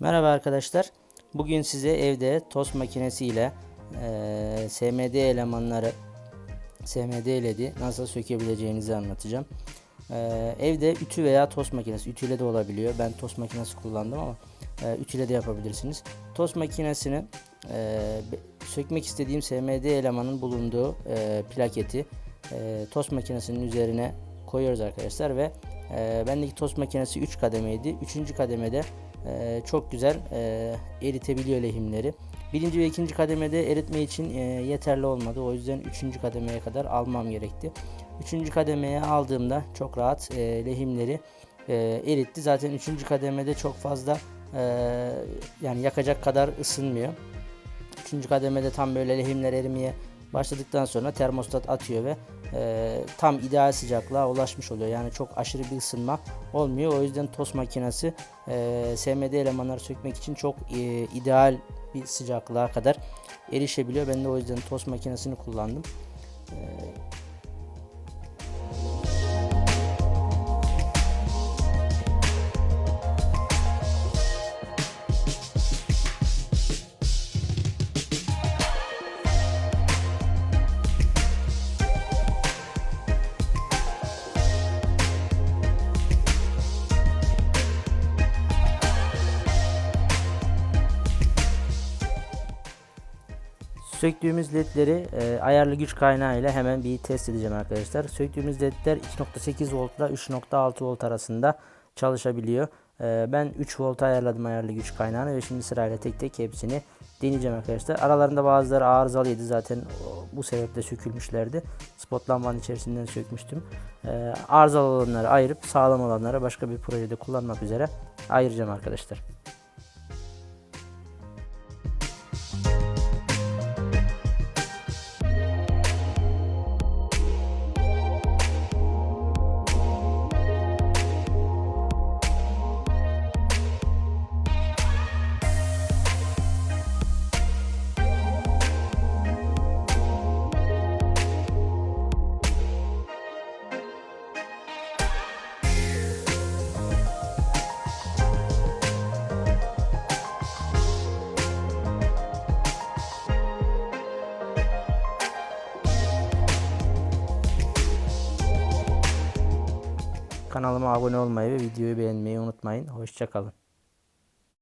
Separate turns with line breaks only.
Merhaba arkadaşlar. Bugün size evde tost makinesi ile eee, SMD elemanları SMD ledi nasıl sökebileceğinizi anlatacağım. Eee, evde ütü veya tost makinesi ütüyle de olabiliyor. Ben tost makinesi kullandım ama eee, ütüyle de yapabilirsiniz. Tost makinesini be- sökmek istediğim SMD elemanın bulunduğu eee, plaketi eee, tost makinesinin üzerine koyuyoruz arkadaşlar ve eee bendeki tost makinesi 3 kademeydi. 3. kademede eee, çok güzel eee, eritebiliyor lehimleri. Birinci ve ikinci kademede eritme için eee, yeterli olmadı. O yüzden üçüncü kademeye kadar almam gerekti. Üçüncü kademeye aldığımda çok rahat eee, lehimleri eee, eritti. Zaten üçüncü kademede çok fazla eee, yani yakacak kadar ısınmıyor. Üçüncü kademede tam böyle lehimler erimeye başladıktan sonra termostat atıyor ve e, tam ideal sıcaklığa ulaşmış oluyor. Yani çok aşırı bir ısınma olmuyor. O yüzden tost makinesi e, SMD elemanları sökmek için çok e, ideal bir sıcaklığa kadar erişebiliyor. Ben de o yüzden tost makinesini kullandım. E, Söktüğümüz ledleri e, ayarlı güç kaynağı ile hemen bir test edeceğim arkadaşlar. Söktüğümüz ledler 2.8 volt ile 3.6 volt arasında çalışabiliyor. E, ben 3 volt ayarladım ayarlı güç kaynağını ve şimdi sırayla tek tek hepsini deneyeceğim arkadaşlar. Aralarında bazıları arızalıydı zaten bu sebeple sökülmüşlerdi. Spot lambanın içerisinden sökmüştüm. E, arızalı olanları ayırıp sağlam olanları başka bir projede kullanmak üzere ayıracağım arkadaşlar. Kanalıma abone olmayı ve videoyu beğenmeyi unutmayın. Hoşçakalın.